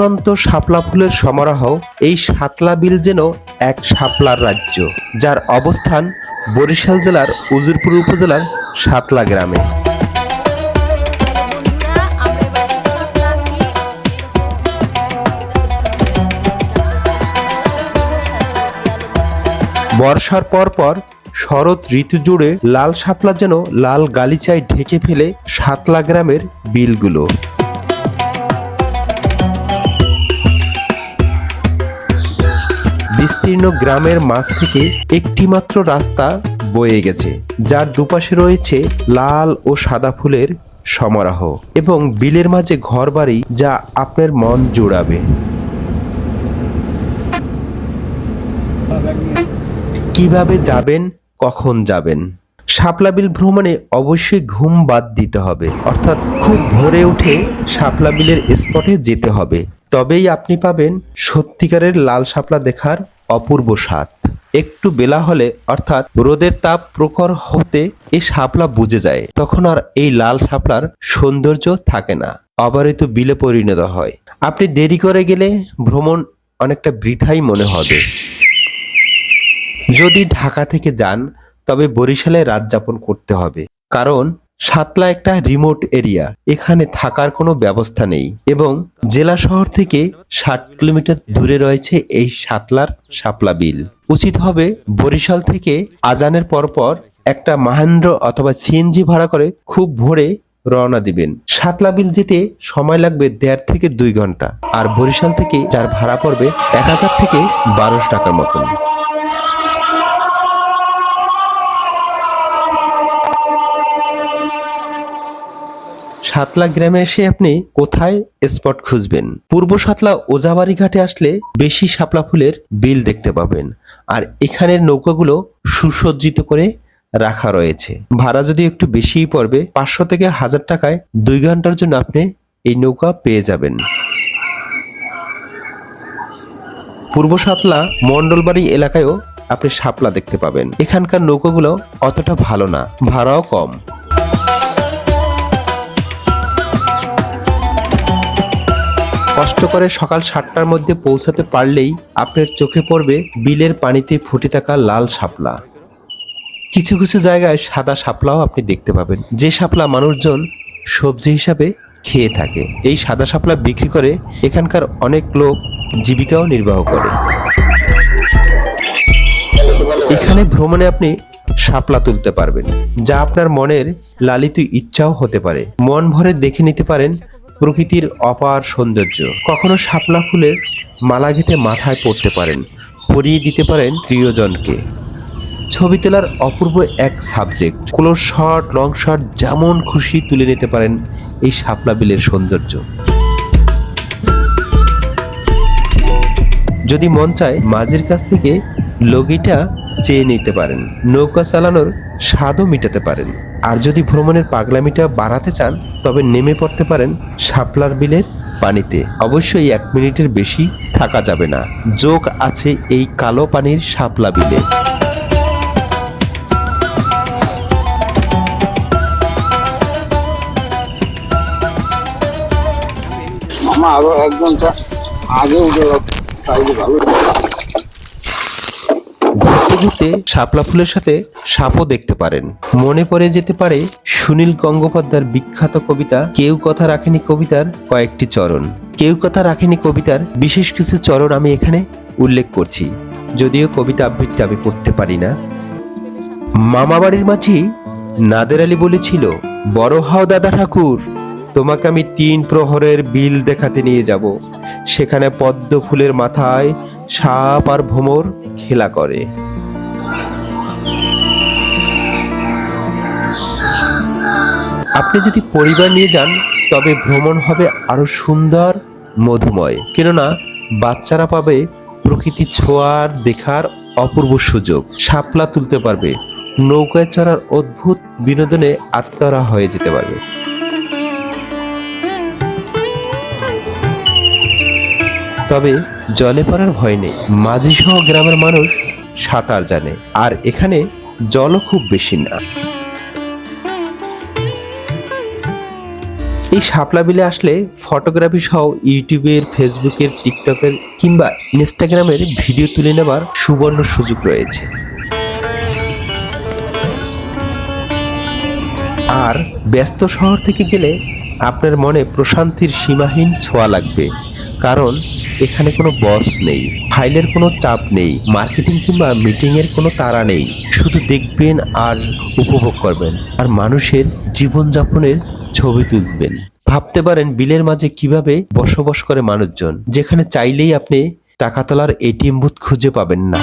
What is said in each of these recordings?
ফুরন্ত শাপলা ফুলের সমারোহ এই সাতলা বিল যেন এক শাপলার রাজ্য, যার অবস্থান বরিশাল জেলার উজিরপুর উপজেলার সাতলা গ্রামে। বর্ষার পর পর শরৎ ঋতু জুড়ে লাল শাপলা যেন লাল গালিচায় ঢেকে ফেলে সাতলা গ্রামের বিলগুলো। বিস্তীর্ণ গ্রামের মাঝ থেকে একটিমাত্র রাস্তা বয়ে গেছে, যার দুপাশে রয়েছে লাল ও সাদা ফুলের সমারোহ এবং বিলের মাঝে ঘরবাড়ি যা আপনার মন জুড়াবে। কীভাবে যাবেন, কখন যাবেন? শাপলা বিল ভ্রমণে অবশ্যই ঘুম বাদ দিতে হবে, অর্থাৎ খুব ভোরে উঠে শাপলা বিলের স্পটে যেতে হবে। তবেই আপনি পাবেন সত্যিকারের লাল শাপলা দেখার অপূর্ব স্বাদ। একটু বেলা হলে, অর্থাৎ রোদের তাপ প্রখর হতে এই শাপলা বুঝে যায়, তখন আর এই লাল শাপলার সৌন্দর্য থাকে না, অবারিত বিলে পরিণত হয়। আপনি দেরি করে গেলে ভ্রমণ অনেকটা বৃথাই মনে হবে। যদি ঢাকা থেকে যান, তবে বরিশালে রাত যাপন করতে হবে, কারণ সাতলা একটা রিমোট এরিয়া এখানে থাকার কোনো ব্যবস্থা নেই এবং জেলা শহর থেকে ষাট কিলোমিটার দূরে রয়েছে এই সাতলার শাপলা বিল। উচিত হবে বরিশাল থেকে আজানের পরপর একটা মাহেন্দ্র অথবা সিএনজি ভাড়া করে খুব ভোরে রওনা দিবেন। সাতলা বিল যেতে সময় লাগবে দেড় থেকে দুই ঘণ্টা, আর বরিশাল থেকে যার ভাড়া পড়বে এক হাজার থেকে বারোশো টাকার মতন। সাতলা গ্রামে এসে আপনি কোথায় স্পট খুঁজবেন? পূর্ব সাতলা ওজাবাড়ি ঘাটে আসলে বেশি শাপলা ফুলের বিল দেখতে পাবেন। আর এখানের নৌকাগুলো সুসজ্জিত করে রাখা রয়েছে। ভাড়া যদি একটু বেশিই পড়বে, পাঁচশো থেকে হাজার টাকায় দুই ঘণ্টার জন্য আপনি এই নৌকা পেয়ে যাবেন। পূর্ব সাতলা মন্ডলবাড়ি এলাকায়ও আপনি শাপলা দেখতে পাবেন। এখানকার নৌকাগুলো অতটা ভালো না, ভাড়াও কম। কষ্ট করে সকাল সাতটার মধ্যে পৌঁছাতে পারলেই আপনার চোখে পড়বে বিলের পানিতে ফুটে থাকা লাল শাপলা। কিছু কিছু জায়গায় সাদা শাপলাও আপনি দেখতে পাবেন। যে শাপলা মানুষজন সবজি হিসাবে খেয়ে থাকে, এই সাদা শাপলা বিক্রি করে এখানকার অনেক লোক জীবিকাও নির্বাহ করে। এখানে ভ্রমণে আপনি শাপলা তুলতে পারবেন, যা আপনার মনের লালিত ইচ্ছাও হতে পারে। মন ভরে দেখে নিতে পারেন প্রকৃতির অপার সৌন্দর্য। কখনো শাপলা ফুলের মালা ঘেঁটে মাথায় পড়তে পারেন, পরিয়ে দিতে পারেন প্রিয়জনকে। ছবি তোলার অপূর্ব এক subject close shot long shot যেমন খুশি তুলে নিতে পারেন এই শাপলা বিলের সৌন্দর্য। যদি মন চায়, মাঝির কাছ থেকে লগিটা চেয়ে নিতে পারেন। নৌকা চালানোর স্বাদও মেটাতে পারেন। আর যদি ভ্রমণের পাগলামিটা বাড়াতে চান, তবে নেমে পড়তে পারেন শাপলার বিলের পানিতে। অবশ্যই এক মিনিটের বেশি থাকা যাবে না। যোগ আছে এই কালো পানির শাপলা বিলে। মামা, আরও এক ঘণ্টা আগে উঠে তাইলে ভালো। ঘুরতে শাপলা ফুলের সাথে সাপও দেখতে পারেন। মনে পড়ে যেতে পারে সুনীল গঙ্গোপাধ্যায়ের বিখ্যাত কবিতা কেউ কথা রাখেনি কবিতার কয়েকটি চরণ কেউ কথা রাখেনি কবিতার বিশেষ কিছু চরণ আমি এখানে উল্লেখ করছি। যদিও কবিতা আবৃত্তি আমি করতে পারি না। মামাবাড়ির মাঝি নাদের আলী বলেছিল, বড় হাও দাদা ঠাকুর, তোমাকে আমি তিন প্রহরের বিল দেখাতে নিয়ে যাব। সেখানে পদ্ম ফুলের মাথায় সাপ আর ভোমর খেলা করে। আপনি যদি পরিবার নিয়ে যান, তবে ভ্রমণ হবে আরও সুন্দর, মধুময়। কেননা, বাচ্চারা পাবে প্রকৃতির ছোঁয়ার, দেখার অপূর্ব সুযোগ। শাপলা তুলতে পারবে। নৌকায় চড়ার অদ্ভুত বিনোদনে আত্মারা হয়ে যেতে পারবে। তবে জলে পড়ার ভয় নেই। মাঝি সহ গ্রামের মানুষ সাঁতার জানে। আর এখানে জলও খুব বেশি না। এই শাপলা বিলে আসলে ফটোগ্রাফি সহ ইউটিউবের, ফেসবুকের, টিকটকের কিংবা ইনস্টাগ্রামের ভিডিও তুলে নেবার সুবর্ণ সুযোগ রয়েছে। আর ব্যস্ত শহর থেকে গেলে আপনার মনে প্রশান্তির সীমাহীন ছোঁয়া লাগবে। কারণ এখানে কোনো বস নেই ফাইলের কোনো চাপ নেই মার্কেটিং কিংবা মিটিংয়ের কোনো তাড়া নেই। শুধু দেখবেন আর উপভোগ করবেন, আর মানুষের জীবনযাপনের ছবি তুলবেন। ভাবতে পারেন বিলের মাঝে কীভাবে বসবাস করে মানুষজন, যেখানে চাইলেই আপনি টাকা তোলার এটিএম বুথ খুঁজে পাবেন না।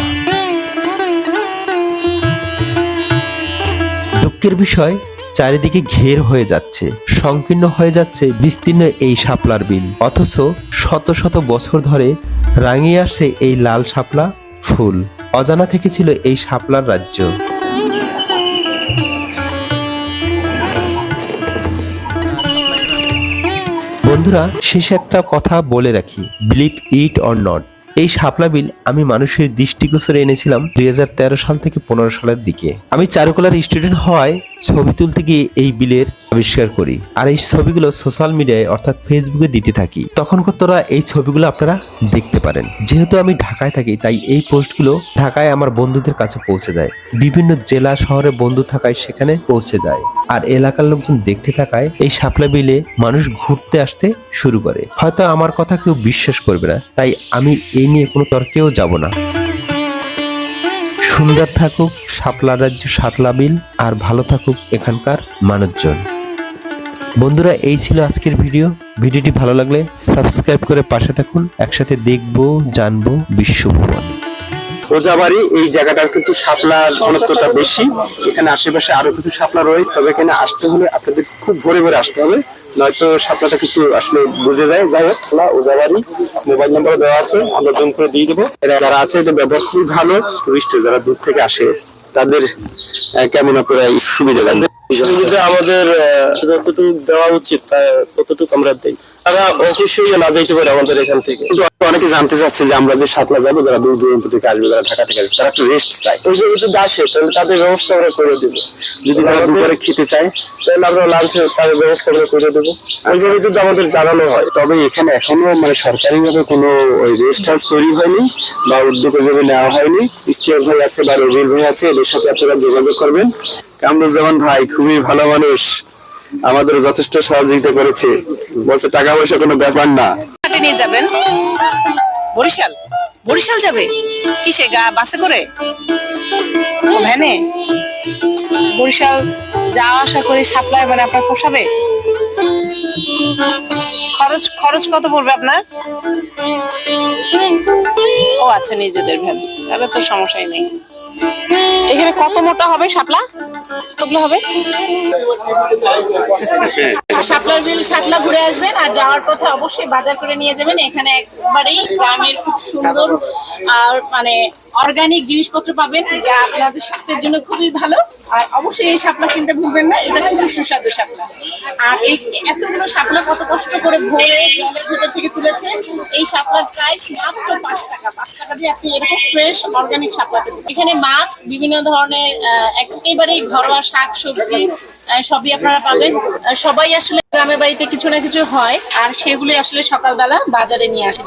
দুঃখের বিষয় চারিদিকে ঘের হয়ে যাচ্ছে, সংকীর্ণ হয়ে যাচ্ছে বিস্তীর্ণ এই শাপলার বিল। অথচ শত শত বছর ধরে রাঙিয়ে আসছে এই লাল শাপলা ফুল। অজানা থেকে ছিল এই শাপলার রাজ্য। বন্ধুরা, শেষে একটা কথা বলে রাখি বিলিভ ইট অর নট এই শাপলা বিল আমি মানুষের দৃষ্টিগোচরে এনেছিলাম দুই হাজার তেরো সাল থেকে পনেরো সালের দিকে। আমি চারুকলার স্টুডেন্ট হওয়ায় ছবি তুলতে গিয়ে এই বিলের আবিষ্কার করি। আর এই ছবিগুলো সোশ্যাল মিডিয়ায় অর্থাৎ ফেসবুকে দিতে থাকি। তখনকার তোরা এই ছবিগুলো আপনারা দেখতে পারেন। যেহেতু আমি ঢাকায় থাকি, তাই এই পোস্টগুলো ঢাকায় আমার বন্ধুদের কাছে পৌঁছে যায়। বিভিন্ন জেলা শহরে বন্ধু থাকায় সেখানে পৌঁছে যায়। আর এলাকার লোকজন দেখতে থাকায় এই শাপলা বিলে মানুষ ঘুরতে আসতে শুরু করে। হয়তো আমার কথা কেউ বিশ্বাস করবে না, তাই আমি এই নিয়ে কোনো তর্কেও যাব না। সুন্দর থাকুক, সাপলা রাজ্য সাতলা বিল, আর ভালো থাকুক এখানকার মানুষজন। বন্ধুরা, এই ছিল আজকের ভিডিও। ভিডিওটি ভালো লাগলে সাবস্ক্রাইব করে পাশে থাকুন। একসাথে দেখব, জানব বিশ্বভ্রমণ ওজাবাড়ি এই জায়গাটার কিন্তু শাপলার ঘনত্বটা বেশি। এখানে আশেপাশে আরও কিছু শাপলা রয়েছে তবে এখানে আসতে হলে আপনাদের খুব ভোরে ভোরে আসতে হবে। নয়তো শাপলাটা কিন্তু আসলে বুঝে যায়। যাই হোক শাপলা, ওজাবাড়ি মোবাইল নাম্বার দেওয়া আছে আমরা জুম করে দিয়ে দেবো। যারা আছে এদের ব্যবহার খুবই ভালো। টুরিস্ট যারা দূর থেকে আসে তাদের কেমন আপনারা সুবিধা দেন সুবিধা আমাদের যতটুকু দেওয়া উচিত ততটুকু আমরা দিই। তারা অবশ্যই না যাইতে পারে আমাদের এখান থেকে। কিন্তু অনেকে জানতে চাচ্ছে যে আমরা যে সাতলা যাব যারা দূর দূরান্ত থেকে আসবে যারা ঢাকা থেকে আসবে তারা একটু রেস্ট চায়। ওইভাবে যদি আসে তাহলে তাদের ব্যবস্থা আমরা করে দেবো। যদি তারা দুপুরে খেতে চায়? তাহলে আমরা লাঞ্চে তাদের ব্যবস্থা আমরা করে দেবো। ওইভাবে যদি আমাদের জানানো হয়। তবে এখানে এখনও মানে সরকারিভাবে কোনো ওই রেস্ট হাউস তৈরি হয়নি বা উদ্যোগ ওইভাবে নেওয়া হয়নি। ইস্তিয়াক ভাই আছে বা রবির ভাই আছে এদের সাথে আপনারা যোগাযোগ করবেন। কামরুজ্জামান ভাই, খুবই ভালো মানুষ। আমাদের যথেষ্ট সহযোগিতা করেছে। বলছে টাকা পয়সা কোনো ব্যাপার না। নিয়ে যাবেন? বরিশাল? বরিশাল যাবে? কিসে, গা, বাসে করে? ভ্যানে? বরিশাল যাওয়া আসা করে সাপ্লাই মানে আপনার পোষাবে? খরচ খরচ কত পড়বে আপনার? ও আচ্ছা নিজেদের ভ্যান। তাহলে তো সমস্যাই নেই। এখানে কত মোটা হবে শাপলা? কতগুলো হবে? শাপলার বিল শাপলা ঘুরে আসবেন আর যাওয়ার পথে অবশ্যই বাজার করে নিয়ে যাবেন। এখানে একবারেই গ্রামের খুব সুন্দর আর মানে অর্গানিক জিনিসপত্র পাবেন যা আপনাদের স্বাস্থ্যের জন্য খুবই ভালো। আর অবশ্যই এই শাপলা কিনতে ভুলবেন না, এটা খুবই সুস্বাদু শাপলা। আর এই এতগুলো শাপলা কত কষ্ট করে ভরে জলের ভেতর থেকে তুলেছে, এই শাপলার প্রাইস মাত্র পাঁচ টাকা। পাঁচ টাকা দিয়ে আপনি এরকম ফ্রেশ অর্গানিক শাপলা পেতে এখানে মাছ, বিভিন্ন ধরনের একেবারেই ঘরোয়া শাক, সবজি সবই আপনারা পাবেন। সবাই আসলে গ্রামের বাড়িতে কিছু না কিছু হয়, আর সেগুলি আসলে সকালবেলা বাজারে নিয়ে আসে।